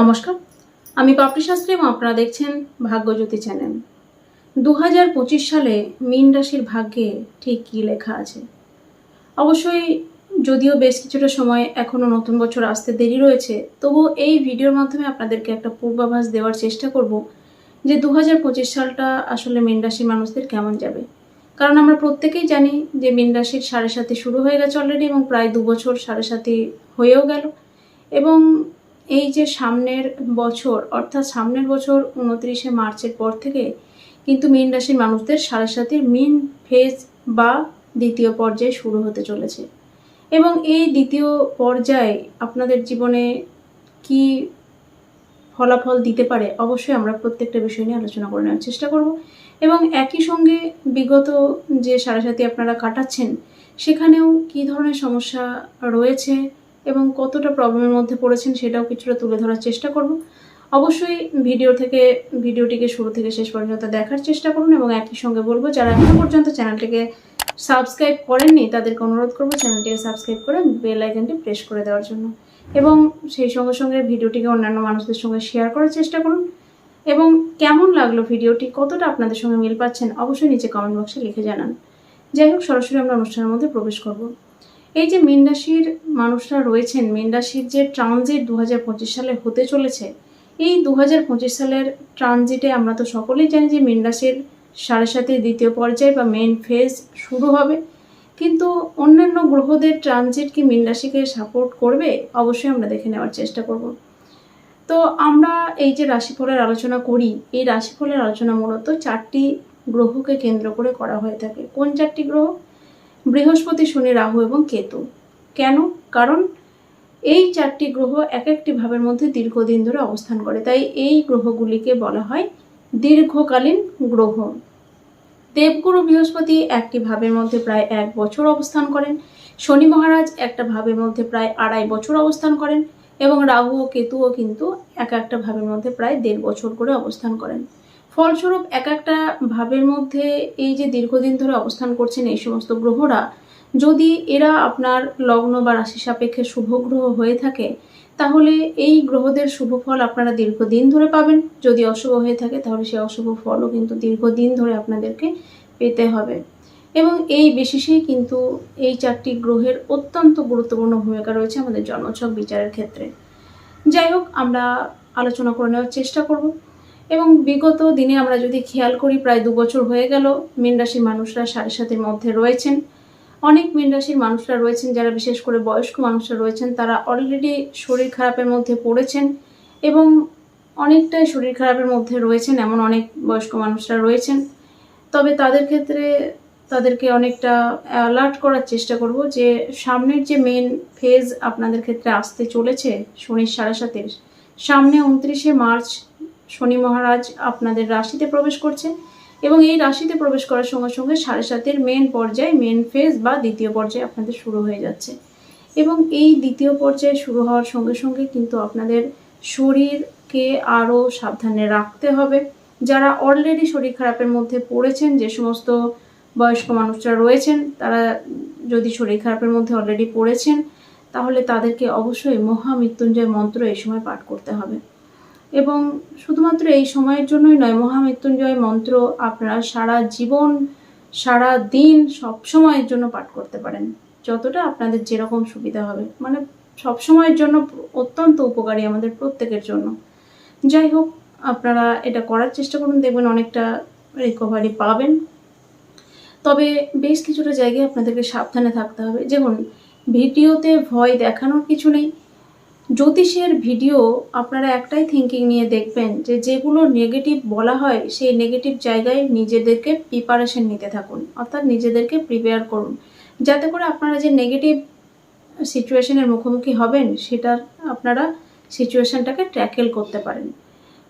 নমস্কার। আমি পাপড়ি শাস্ত্রী এবং আপনারা দেখছেন ভাগ্যজ্যোতি চ্যানেল। দু হাজার পঁচিশ সালে মীন রাশির ভাগ্যে ঠিক কী লেখা আছে? অবশ্যই যদিও বেশ কিছুটা সময় এখনও নতুন বছর আসতে দেরি রয়েছে, তবুও এই ভিডিওর মাধ্যমে আপনাদেরকে একটা পূর্বাভাস দেওয়ার চেষ্টা করব যে দু হাজার পঁচিশ সালটা আসলে মীন রাশির মানুষদের কেমন যাবে। কারণ আমরা প্রত্যেকেই জানি যে মীন রাশির সাড়ে সাথে শুরু হয়ে গেছে অলরেডি এবং প্রায় দু বছর সাড়ে সাথে হয়েও গেল। এবং এই যে সামনের বছর, অর্থাৎ সামনের বছর উনত্রিশে মার্চের পর থেকে কিন্তু মীন রাশির মানুষদের সাড়ে সাতির মীন ফেজ বা দ্বিতীয় পর্যায়ে শুরু হতে চলেছে। এবং এই দ্বিতীয় পর্যায়ে আপনাদের জীবনে কি ফলাফল দিতে পারে অবশ্যই আমরা প্রত্যেকটা বিষয় নিয়ে আলোচনা করে নেওয়ার চেষ্টা করব। এবং একই সঙ্গে বিগত যে সাড়ে সাথী আপনারা কাটাচ্ছেন, সেখানেও কি ধরনের সমস্যা রয়েছে? এবং কতটা প্রবলেমের মধ্যে পড়েছেন সেটাও কিছুটা তুলে ধরার চেষ্টা করব। অবশ্যই ভিডিও থেকে, ভিডিওটিকে শুরু থেকে শেষ পর্যন্ত দেখার চেষ্টা করুন এবং একই সঙ্গে বলব, যারা এখনও পর্যন্ত চ্যানেলটিকে সাবস্ক্রাইব করেননি, তাদেরকে অনুরোধ করব চ্যানেলটিকে সাবস্ক্রাইব করে বেল আইকনটি প্রেস করে দেওয়ার জন্য। এবং সেই সঙ্গে সঙ্গে ভিডিওটিকে অন্যান্য মানুষদের সঙ্গে শেয়ার করার চেষ্টা করুন। এবং কেমন লাগল ভিডিওটি, কতটা আপনাদের সঙ্গে মিল পাচ্ছেন, অবশ্যই নিচে কমেন্ট বক্সে লিখে জানান। যাই হোক, সরাসরি আমরা অনুষ্ঠানের মধ্যে প্রবেশ করব। এই যে মীন রাশির মানুষরা রয়েছেন, মীন রাশির যে ট্রানজিট দু হাজার পঁচিশ সালে হতে চলেছে, এই দু হাজার পঁচিশ সালের ট্রানজিটে আমরা তো সকলেই জানি যে মীন রাশির সাড়ে সাথে দ্বিতীয় পর্যায়ে বা মেন ফেজ শুরু হবে। কিন্তু অন্যান্য গ্রহদের ট্রানজিট কি মীন রাশিকে সাপোর্ট করবে? অবশ্যই আমরা দেখে নেওয়ার চেষ্টা করব। তো আমরা এই যে রাশিফলের আলোচনা করি, এই রাশিফলের আলোচনা মূলত চারটি গ্রহকে কেন্দ্র করে করা হয়ে থাকে। কোন চারটি গ্রহ? বৃহস্পতি, শনি, রাহু এবং কেতু। কেন? কারণ এই চারটি গ্রহ এক একটি ভাবের মধ্যে দীর্ঘদিন ধরে অবস্থান করে। তাই এই গ্রহগুলিকে বলা হয় দীর্ঘকালীন গ্রহ। দেবগুরু বৃহস্পতি একটি ভাবের মধ্যে প্রায় এক বছর অবস্থান করেন। শনি মহারাজ একটা ভাবের মধ্যে প্রায় আড়াই বছর অবস্থান করেন এবং রাহু ও কেতুও কিন্তু এক একটা ভাবের মধ্যে প্রায় দেড় বছর করে অবস্থান করেন। ফলস্বরূপ এক একটা ভাবের মধ্যে এই যে দীর্ঘদিন ধরে অবস্থান করছেন এই সমস্ত গ্রহরা, যদি এরা আপনার লগ্ন বা রাশি সাপেক্ষে শুভ গ্রহ হয়ে থাকে, তাহলে এই গ্রহদের শুভ ফল আপনারা দীর্ঘদিন ধরে পাবেন। যদি অশুভ হয়ে থাকে, তাহলে সেই অশুভ ফলও কিন্তু দীর্ঘদিন ধরে আপনাদেরকে পেতে হবে। এবং এই বিশেষেই কিন্তু এই চারটি গ্রহের অত্যন্ত গুরুত্বপূর্ণ ভূমিকা রয়েছে আমাদের জন্মছক বিচারের ক্ষেত্রে। যাই হোক, আমরা আলোচনা করে নেওয়ার চেষ্টা করব। এবং বিগত দিনে আমরা যদি খেয়াল করি, প্রায় দু বছর হয়ে গেল মীন রাশির মানুষরা সাড়ে সাতের মধ্যে রয়েছেন। অনেক মীন রাশির মানুষরা রয়েছেন, যারা বিশেষ করে বয়স্ক মানুষরা রয়েছেন, তারা অলরেডি শরীর খারাপের মধ্যে পড়েছেন এবং অনেকটাই শরীর খারাপের মধ্যে রয়েছেন, এমন অনেক বয়স্ক মানুষরা রয়েছেন। তবে তাদের ক্ষেত্রে তাদেরকে অনেকটা অ্যালার্ট করার চেষ্টা করব যে, সামনের যে মেন ফেজ আপনাদের ক্ষেত্রে আসতে চলেছে শনির সাড়ে সাতের, সামনে উনত্রিশে মার্চ শনি মহারাজ আপনাদের রাশিতে প্রবেশ করছে এবং এই রাশিতে প্রবেশ করার সঙ্গে সঙ্গে সাড়ে সাতের মেন পর্যায়ে মেন ফেজ বা দ্বিতীয় পর্যায়ে আপনাদের শুরু হয়ে যাচ্ছে। এবং এই দ্বিতীয় পর্যায়ে শুরু হওয়ার সঙ্গে সঙ্গে কিন্তু আপনাদের শরীরকে আরও সাবধানে রাখতে হবে। যারা অলরেডি শরীর খারাপের মধ্যে পড়েছেন, যে সমস্ত বয়স্ক মানুষরা রয়েছেন, তারা যদি শরীর খারাপের মধ্যে অলরেডি পড়েছেন, তাহলে তাদেরকে অবশ্যই মহামৃত্যুঞ্জয় মন্ত্র এই সময় পাঠ করতে হবে। এবং শুধুমাত্র এই সময়ের জন্যই নয়, মহামৃত্যুঞ্জয় মন্ত্র আপনারা সারা জীবন, সারা দিন সব সময়ের জন্য পাঠ করতে পারেন। যতটা আপনাদের যেরকম সুবিধা হবে। মানে সব সময়ের জন্য অত্যন্ত উপকারী আমাদের প্রত্যেকের জন্য। যাই হোক, আপনারা এটা করার চেষ্টা করুন, দেখবেন অনেকটা রিকভারি পাবেন। তবে বেশ কিছুটা জায়গায় আপনাদেরকে সাবধানে থাকতে হবে। যেমন ভিডিওতে ভয় দেখানোর কিছু নেই। জ্যোতিষের ভিডিও আপনারা একটাই থিঙ্কিং নিয়ে দেখবেন যে যেগুলো নেগেটিভ বলা হয়, সেই নেগেটিভ জায়গায় নিজেদেরকে প্রিপারেশন নিতে থাকুন। অর্থাৎ নিজেদেরকে প্রিপেয়ার করুন। যাতে করে আপনারা যে নেগেটিভ সিচুয়েশনের মুখোমুখি হবেন, সেটার আপনারা সিচুয়েশনটাকে ট্যাকেল করতে পারেন।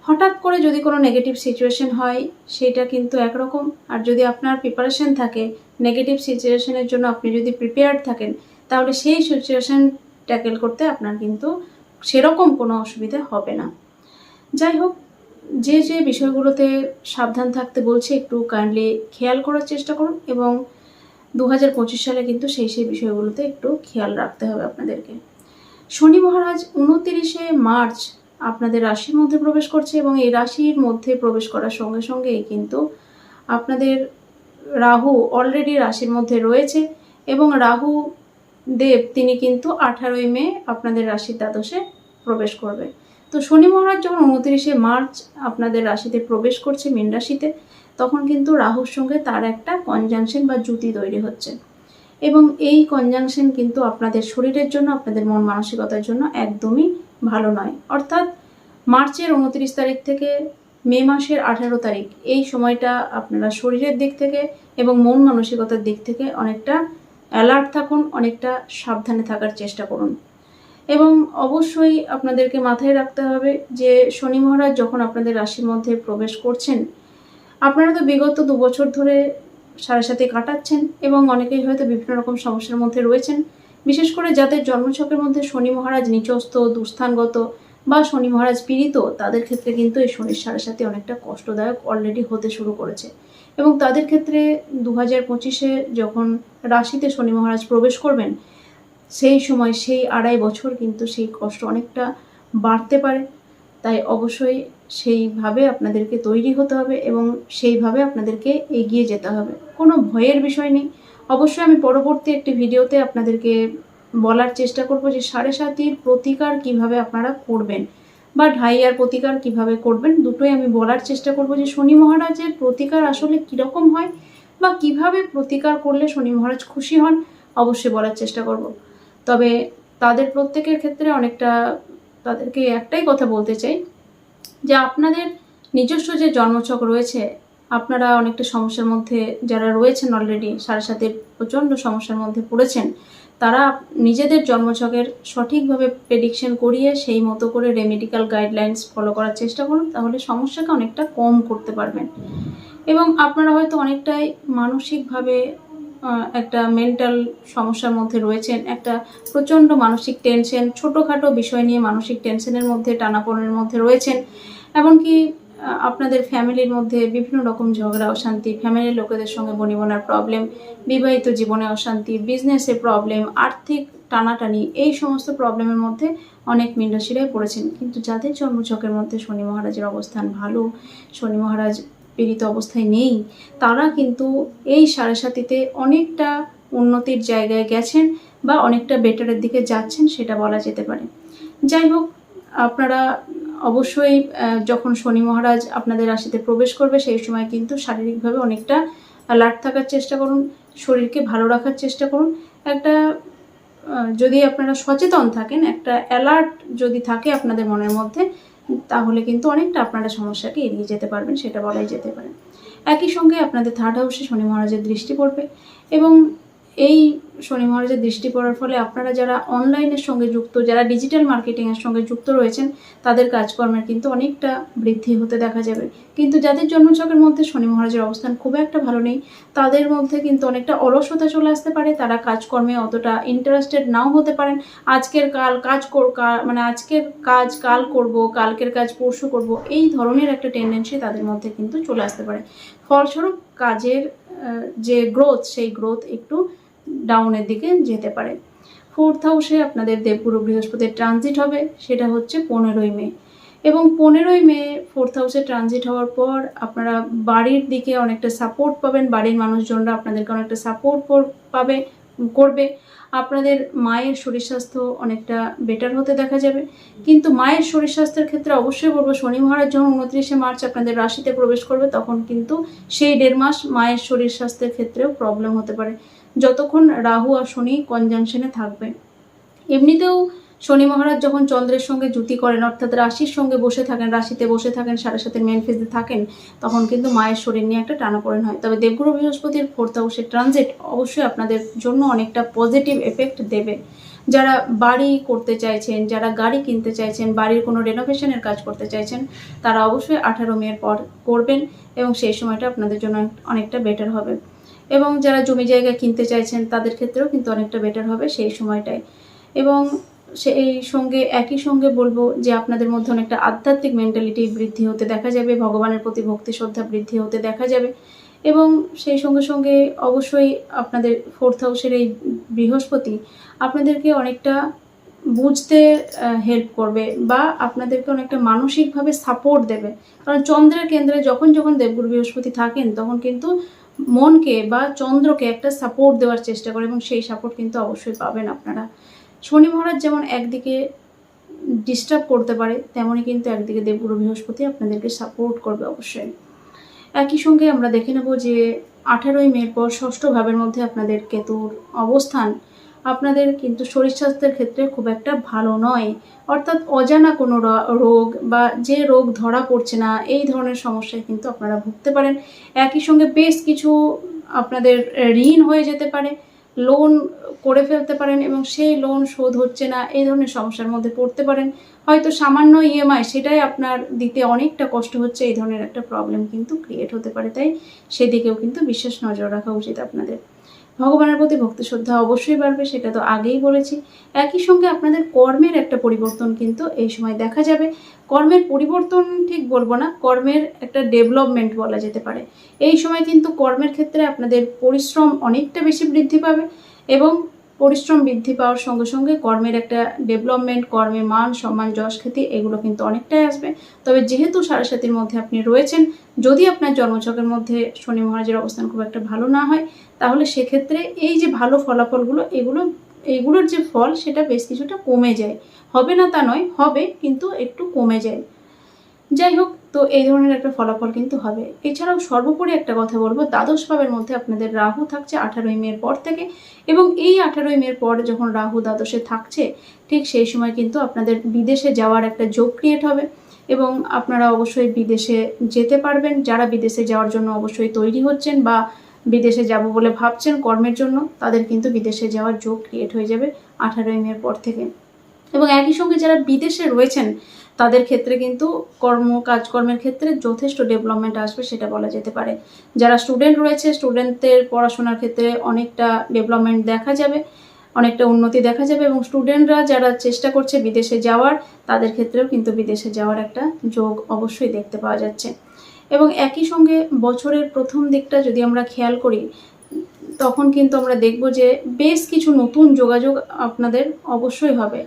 হঠাৎ করে যদি কোনো নেগেটিভ সিচুয়েশন হয়, সেটা কিন্তু একরকম। আর যদি আপনার প্রিপারেশন থাকে নেগেটিভ সিচুয়েশনের জন্য আপনি যদি প্রিপেয়ার্ড থাকেন, তাহলে সেই সিচুয়েশন ট্যাকেল করতে আপনার কিন্তু সেরকম কোনো অসুবিধা হবে না। যাই হোক, যে যে বিষয়গুলোতে সাবধান থাকতে বলছে, একটু কাইন্ডলি খেয়াল করার চেষ্টা করুন এবং দু হাজার পঁচিশ সালে কিন্তু সেই সেই বিষয়গুলোতে একটু খেয়াল রাখতে হবে আপনাদেরকে। শনি মহারাজ উনতিরিশে মার্চ আপনাদের রাশির মধ্যে প্রবেশ করছে এবং এই রাশির মধ্যে প্রবেশ করার সঙ্গে সঙ্গেই কিন্তু আপনাদের রাহু অলরেডি রাশির মধ্যে রয়েছে এবং রাহু দেব, তিনি কিন্তু আঠারোই মে আপনাদের রাশির দ্বাদশে প্রবেশ করবে। তো শনি মহারাজ যখন উনত্রিশে মার্চ আপনাদের রাশিতে প্রবেশ করছে মীন রাশিতে, তখন কিন্তু রাহুর সঙ্গে তার একটা কনজাংশন বা জুতি তৈরি হচ্ছে। এবং এই কনজাংশন কিন্তু আপনাদের শরীরের জন্য, আপনাদের মন মানসিকতার জন্য একদমই ভালো নয়। অর্থাৎ মার্চের উনত্রিশ তারিখ থেকে মে মাসের আঠারো তারিখ, এই সময়টা আপনারা শরীরের দিক থেকে এবং মন মানসিকতার দিক থেকে অনেকটা অ্যালার্ট থাকুন, অনেকটা সাবধানে থাকার চেষ্টা করুন। এবং অবশ্যই আপনাদেরকে মাথায় রাখতে হবে যে শনি মহারাজ যখন আপনাদের রাশির মধ্যে প্রবেশ করছেন, আপনারা তো বিগত দু বছর ধরে সাড়ে সাথে কাটাচ্ছেন এবং অনেকেই হয়তো বিভিন্ন রকম সমস্যার মধ্যে রয়েছেন। বিশেষ করে যাদের জন্মছকের মধ্যে শনি মহারাজ নিচস্থ দুস্থানগত বা শনি মহারাজ পীড়িত, তাদের ক্ষেত্রে কিন্তু এই শনির সাড়ে সাথে অনেকটা কষ্টদায়ক অলরেডি হতে শুরু করেছে। এবং তাদের ক্ষেত্রে দু হাজার পঁচিশে যখন রাশিতে শনি মহারাজ প্রবেশ করবেন, সেই সময় সেই আড়াই বছর কিন্তু সেই কষ্ট অনেকটা বাড়তে পারে। তাই অবশ্যই সেইভাবে আপনাদেরকে তৈরি হতে হবে এবং সেইভাবে আপনাদেরকে এগিয়ে যেতে হবে। কোনো ভয়ের বিষয় নেই। অবশ্যই আমি পরবর্তী একটি ভিডিওতে আপনাদেরকে বলার চেষ্টা করব যে সাড়ে সাতির প্রতিকার কীভাবে আপনারা করবেন বা ঢাইয়ার প্রতিকার কীভাবে করবেন, দুটোই আমি বলার চেষ্টা করব যে শনি মহারাজের প্রতিকার আসলে কীরকম হয় বা কীভাবে প্রতিকার করলে শনি মহারাজ খুশি হন, অবশ্যই বলার চেষ্টা করব। তবে তাদের প্রত্যেকের ক্ষেত্রে অনেকটা, তাদেরকে একটাই কথা বলতে চাই যে আপনাদের নিজস্ব যে জন্মছক রয়েছে, আপনারা অনেকটা সমস্যার মধ্যে, যারা রয়েছেন অলরেডি সাড়ে সাতের প্রচণ্ড সমস্যার মধ্যে পড়েছেন তারা নিজেদের জন্মছকের সঠিকভাবে প্রেডিকশন করিয়ে সেই মতো করে রেমেডিক্যাল গাইডলাইন্স ফলো করার চেষ্টা করুন, তাহলে সমস্যাকে অনেকটা কম করতে পারবেন। এবং আপনারা হয়তো অনেকটাই মানসিকভাবে একটা মেন্টাল সমস্যার মধ্যে রয়েছেন, একটা প্রচণ্ড মানসিক টেনশন ছোটোখাটো বিষয় নিয়ে মানসিক টেনশনের মধ্যে, টানাপোড়েনের মধ্যে রয়েছেন। এমনকি আপনাদের ফ্যামিলির মধ্যে বিভিন্ন রকম ঝগড়া, অশান্তি, ফ্যামিলির লোকেদের সঙ্গে বনিবনার প্রবলেম বিবাহিত জীবনে অশান্তি বিজনেসে প্রবলেম আর্থিক টানাটানি, এই সমস্ত প্রবলেমের মধ্যে অনেক মিন্ডাসিরাই পড়েছেন। কিন্তু যাদের জন্মছকের মধ্যে শনি মহারাজের অবস্থান ভালো, শনি মহারাজ পীড়িত অবস্থায় নেই, তারা কিন্তু এই সাড়ে সাতিতে অনেকটা উন্নতির জায়গায় গেছেন বা অনেকটা বেটারের দিকে যাচ্ছেন, সেটা বলা যেতে পারে। যাই হোক, আপনারা অবশ্যই যখন শনি মহারাজ আপনাদের রাশিতে প্রবেশ করবে, সেই সময় কিন্তু শারীরিকভাবে অনেকটা অ্যালার্ট থাকার চেষ্টা করুন, শরীরকে ভালো রাখার চেষ্টা করুন। একটা যদি আপনারা সচেতন থাকেন, একটা অ্যালার্ট যদি থাকে আপনাদের মনের মধ্যে, তাহলে কিন্তু অনেকটা আপনারা সমস্যাকে এড়িয়ে যেতে পারবেন, সেটা বলাই যেতে পারে। একই সঙ্গে আপনাদের থার্ড হাউসে শনি মহারাজের দৃষ্টি পড়বে এবং এই শনি মহারাজের দৃষ্টি পড়ার ফলে আপনারা যারা অনলাইনের সঙ্গে যুক্ত, যারা ডিজিটাল মার্কেটিংয়ের সঙ্গে যুক্ত রয়েছেন, তাদের কাজকর্মের কিন্তু অনেকটা বৃদ্ধি হতে দেখা যাবে। কিন্তু যাদের জন্মছকের মধ্যে শনি মহারাজের অবস্থান খুব একটা ভালো নেই, তাদের মধ্যে কিন্তু অনেকটা অলসতা চলে আসতে পারে, তারা কাজকর্মে অতটা ইন্টারেস্টেড নাও হতে পারেন। আজকের কাল কাজ কর মানে আজকের কাজ কাল করব, কালকের কাজ পরশু করব, এই ধরনের একটা টেন্ডেন্সি তাদের মধ্যে কিন্তু চলে আসতে পারে। ফলস্বরূপ কাজের যে গ্রোথ সেই গ্রোথ একটু ডাউনের দিকে যেতে পারে। ফোর্থ হাউসে আপনাদের দেবগুরু বৃহস্পতির ট্রানজিট হবে, সেটা হচ্ছে পনেরোই মে। এবং পনেরোই মে ফোর্থ হাউসে ট্রানজিট হওয়ার পর আপনারা বাড়ির দিকে অনেকটা সাপোর্ট পাবেন, বাড়ির মানুষজনরা আপনাদেরকে অনেকটা সাপোর্ট পাবে, করবে। আপনাদের মায়ের শরীর স্বাস্থ্য অনেকটা বেটার হতে দেখা যাবে। কিন্তু মায়ের শরীর স্বাস্থ্যের ক্ষেত্রে অবশ্যই বলব, শনি মহারাজ যখন উনত্রিশে মার্চ আপনাদের রাশিতে প্রবেশ করবে, তখন কিন্তু সেই দেড় মাস মায়ের শরীর স্বাস্থ্যের ক্ষেত্রেও প্রবলেম হতে পারে। যতক্ষণ রাহু আর শনি কনজাংশনে থাকবে। এমনিতেও শনি মহারাজ যখন চন্দ্রের সঙ্গে জুতি করেন, অর্থাৎ রাশির সঙ্গে বসে থাকেন, রাশিতে বসে থাকেন, সাড়ে সাথে মেন ফেজে থাকেন, তখন কিন্তু মায়ের শরীর নিয়ে একটা টানাপোড়েন হয়। তবে দেবগুরু বৃহস্পতির ফোর্থ হাউসের ট্রানজিট অবশ্যই আপনাদের জন্য অনেকটা পজিটিভ এফেক্ট দেবে। যারা বাড়ি করতে চাইছেন, যারা গাড়ি কিনতে চাইছেন, বাড়ির কোনো রেনোভেশনের কাজ করতে চাইছেন, তারা অবশ্যই আঠারো মেয়ের পর করবেন এবং সেই সময়টা আপনাদের জন্য অনেকটা বেটার হবে। এবং যারা জমি জায়গা কিনতে চাইছেন, তাদের ক্ষেত্রেও কিন্তু অনেকটা বেটার হবে সেই সময়টায়। এবং সেই সঙ্গে, একই সঙ্গে বলব যে আপনাদের মধ্যে অনেকটা আধ্যাত্মিক মেন্টালিটি বৃদ্ধি হতে দেখা যাবে, ভগবানের প্রতি ভক্তি শ্রদ্ধা বৃদ্ধি হতে দেখা যাবে। এবং সেই সঙ্গে সঙ্গে অবশ্যই আপনাদের ফোর্থ হাউসের এই বৃহস্পতি আপনাদেরকে অনেকটা বুঝতে হেল্প করবে বা আপনাদেরকে অনেকটা মানসিকভাবে সাপোর্ট দেবে। কারণ চন্দ্রের কেন্দ্রে যখন যখন দেবগুরু বৃহস্পতি থাকেন, তখন কিন্তু মনকে বা চন্দ্রকে একটা সাপোর্ট দেওয়ার চেষ্টা করে এবং সেই সাপোর্ট কিন্তু অবশ্যই পাবেন আপনারা। শনি মহারাজ যেমন একদিকে ডিস্টার্ব করতে পারে তেমনই কিন্তু একদিকে দেবগুরু বৃহস্পতি আপনাদেরকে সাপোর্ট করবে অবশ্যই। একই সঙ্গে আমরা দেখে নেব যে আঠারোই মের পর ষষ্ঠ ভাবের মধ্যে আপনাদের কেতুর অবস্থান আপনাদের কিন্তু শরীর স্বাস্থ্যের ক্ষেত্রে খুব একটা ভালো নয়। অর্থাৎ অজানা কোনো রোগ বা যে রোগ ধরা পড়ছে না, এই ধরনের সমস্যায় কিন্তু আপনারা ভুগতে পারেন। একই সঙ্গে বেশ কিছু আপনাদের ঋণ হয়ে যেতে পারে লোন করে ফেলতে পারেন এবং সেই লোন শোধ হচ্ছে না, এই ধরনের সমস্যার মধ্যে পড়তে পারেন। হয়তো সামান্য ইএমআই সেটাই আপনার দিতে অনেকটা কষ্ট হচ্ছে, এই ধরনের একটা প্রবলেম কিন্তু ক্রিয়েট হতে পারে। তাই সেদিকেও কিন্তু বিশেষ নজর রাখা উচিত আপনাদের। ভগবানের প্রতি ভক্তি শ্রদ্ধা অবশ্যই বাড়বে, সেটা তো আগেই বলেছি। একই সঙ্গে আপনাদের কর্মের একটা পরিবর্তন কিন্তু এই সময় দেখা যাবে। কর্মের পরিবর্তন ঠিক বলব না, কর্মের একটা ডেভেলপমেন্ট বলা যেতে পারে। এই সময় কিন্তু কর্মের ক্ষেত্রে আপনাদের পরিশ্রম অনেকটা বেশি বৃদ্ধি পাবে এবং পরিশ্রম বৃদ্ধি পাওয়ার সঙ্গে সঙ্গে কর্মের একটা ডেভেলপমেন্ট কর্মে মান, সম্মান, যশ, খ্যাতি, এগুলো কিন্তু অনেকটাই আসবে। তবে যেহেতু সাড়ে সাতির মধ্যে আপনি রয়েছেন, যদি আপনার জন্মছকের মধ্যে শনি মহারাজের অবস্থান খুব একটা ভালো না হয়, তাহলে সেক্ষেত্রে এই যে ভালো ফলাফলগুলো, এগুলো এগুলোর যে ফল, সেটা বেশ কিছুটা কমে যায়। হবে না তা নয়, হবে, কিন্তু একটু কমে যায়। যাই হোক তো এই ধরনের একটা ফলাফল কিন্তু হবে। এছাড়াও সর্বোপরি একটা কথা বলব, দ্বাদশ ভাবের মধ্যে আপনাদের রাহু থাকছে আঠারোই মের পর থেকে এবং এই আঠারোই মের পর যখন রাহু দ্বাদশে থাকছে, ঠিক সেই সময় কিন্তু আপনাদের বিদেশে যাওয়ার একটা যোগ ক্রিয়েট হবে এবং আপনারা অবশ্যই বিদেশে যেতে পারবেন। যারা বিদেশে যাওয়ার জন্য অবশ্যই তৈরি হচ্ছেন বা বিদেশে যাব বলে ভাবছেন কর্মের জন্য, তাদের কিন্তু বিদেশে যাওয়ার যোগ ক্রিয়েট হয়ে যাবে আঠারোই মের পর থেকে। এবং একই সঙ্গে যারা বিদেশে রয়েছেন তাদের ক্ষেত্রে কিন্তু কর্ম, কাজকর্মের ক্ষেত্রে যথেষ্ট ডেভেলপমেন্ট আসবে, সেটা বলা যেতে পারে। যারা স্টুডেন্ট রয়েছে স্টুডেন্টদের পড়াশোনার ক্ষেত্রে অনেকটা ডেভেলপমেন্ট দেখা যাবে, অনেকটা উন্নতি দেখা যাবে এবং স্টুডেন্টরা যারা চেষ্টা করছে বিদেশে যাওয়ার, তাদের ক্ষেত্রেও কিন্তু বিদেশে যাওয়ার একটা যোগ অবশ্যই দেখতে পাওয়া যাচ্ছে। এবং একই সঙ্গে বছরের প্রথম দিকটা যদি আমরা খেয়াল করি, তখন কিন্তু আমরা দেখব যে বেশ কিছু নতুন যোগাযোগ আপনাদের অবশ্যই হবে।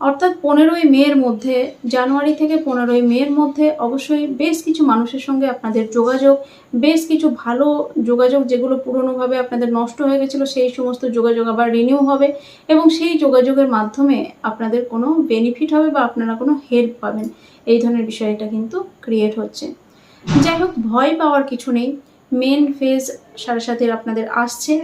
অর্থাৎ পনেরোই মের মধ্যে, জানুয়ারি থেকে পনেরোই মের মধ্যে অবশ্যই বেশ কিছু মানুষের সঙ্গে আপনাদের যোগাযোগ, বেশ কিছু ভালো যোগাযোগ যেগুলো পুরনোভাবে আপনাদের নষ্ট হয়ে গেছিল, সেই সমস্ত যোগাযোগ আবার রিনিউ হবে এবং সেই যোগাযোগের মাধ্যমে আপনাদের কোনো বেনিফিট হবে বা আপনারা কোনো হেল্প পাবেন। এই ধরনের বিষয়টা কিন্তু ক্রিয়েট হচ্ছে। যাই হোক, ভয় পাওয়ার কিছু নেই। মেন ফেজ সাড়ে সাথের আপনাদের আসছে।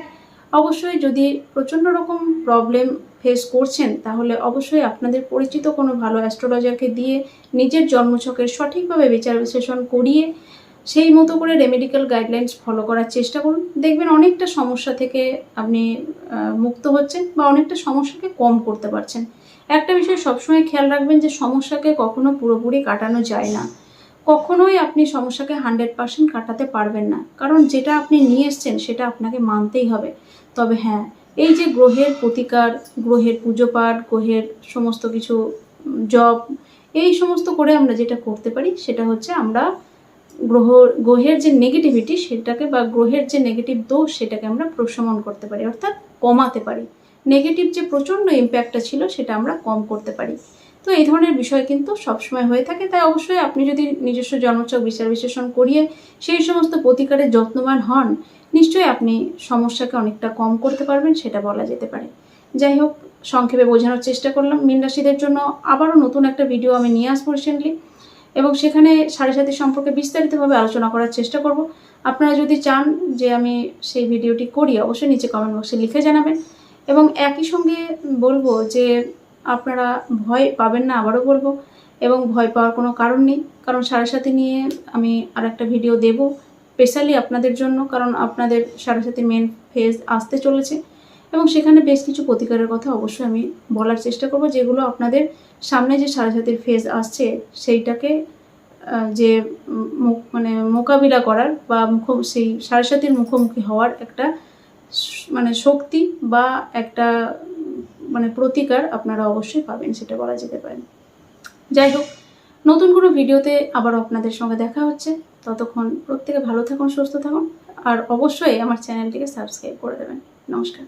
অবশ্যই যদি প্রচণ্ড রকম প্রবলেম ফেস করছেন, তাহলে অবশ্যই আপনাদের পরিচিত কোনো ভালো অ্যাস্ট্রোলজারকে দিয়ে নিজের জন্মছকের সঠিকভাবে বিচার বিশ্লেষণ করিয়ে সেই মতো করে রেমেডিক্যাল গাইডলাইন্স ফলো করার চেষ্টা করুন। দেখবেন অনেকটা সমস্যা থেকে আপনি মুক্ত হচ্ছেন বা অনেকটা সমস্যাকে কম করতে পারছেন। একটা বিষয় সবসময় খেয়াল রাখবেন যে সমস্যাকে কখনো পুরোপুরি কাটানো যায় না। কখনোই আপনি সমস্যাকে হান্ড্রেড পার্সেন্ট কাটাতে পারবেন না। কারণ যেটা আপনি নিয়ে এসছেন, সেটা আপনাকে মানতেই হবে। তবে হ্যাঁ এই যে গ্রহের প্রতিকার, গ্রহের পুজো পাঠ গ্রহের সমস্ত কিছু জব এই সমস্ত করে আমরা যেটা করতে পারি সেটা হচ্ছে আমরা গ্রহ, গ্রহের যে নেগেটিভিটি সেটাকে বা গ্রহের যে নেগেটিভ দোষ সেটাকে আমরা প্রশমন করতে পারি, অর্থাৎ কমাতে পারি। নেগেটিভ যে প্রচণ্ড ইম্প্যাক্টটা ছিল সেটা আমরা কম করতে পারি। তো এই ধরনের বিষয় কিন্তু সবসময় হয়ে থাকে। তাই অবশ্যই আপনি যদি নিজস্ব জন্মচক বিচার বিশ্লেষণ করিয়ে সেই সমস্ত প্রতিকারের যত্নবান হন নিশ্চয়ই আপনি সমস্যাকে অনেকটা কম করতে পারবেন, সেটা বলা যেতে পারে। যাই হোক, সংক্ষেপে বোঝানোর চেষ্টা করলাম। মীন রাশিদের জন্য আবারও নতুন একটা ভিডিও আমি নিয়ে আসব রিসেন্টলি এবং সেখানে সাড়ে সাথী সম্পর্কে বিস্তারিতভাবে আলোচনা করার চেষ্টা করব। আপনারা যদি চান যে আমি সেই ভিডিওটি করি, অবশ্যই নিচে কমেন্ট বক্সে লিখে জানাবেন এবং একই সঙ্গে বলব যে আপনারা ভয় পাবেন না, আবারও বলব এবং ভয় পাওয়ার কোনো কারণ নেই। কারণ সাড়ে সাথে নিয়ে আমি আর একটা ভিডিও দেব। স্পেশালি আপনাদের জন্য, কারণ আপনাদের সাড়ে সাথে মেন ফেজ আসতে চলেছে। এবং সেখানে বেশ কিছু প্রতিকারের কথা অবশ্যই আমি বলার চেষ্টা করব, যেগুলো আপনাদের সামনে যে সাড়ে সাতির ফেজ আসছে, সেইটাকে যে মানে মোকাবিলা করার বা মুখ, সেই সাড়ে সাতির মুখোমুখি হওয়ার একটা মানে শক্তি বা একটা মানে প্রতিকার আপনারা অবশ্যই পাবেন, সেটা বলা যেতে পারে। যাই হোক, নতুন কোনো ভিডিওতে আবার আপনাদের সঙ্গে দেখা হচ্ছে। ততক্ষণ প্রত্যেকে ভালো থাকুন সুস্থ থাকুন আর অবশ্যই আমার চ্যানেলটিকে সাবস্ক্রাইব করে দেবেন। নমস্কার।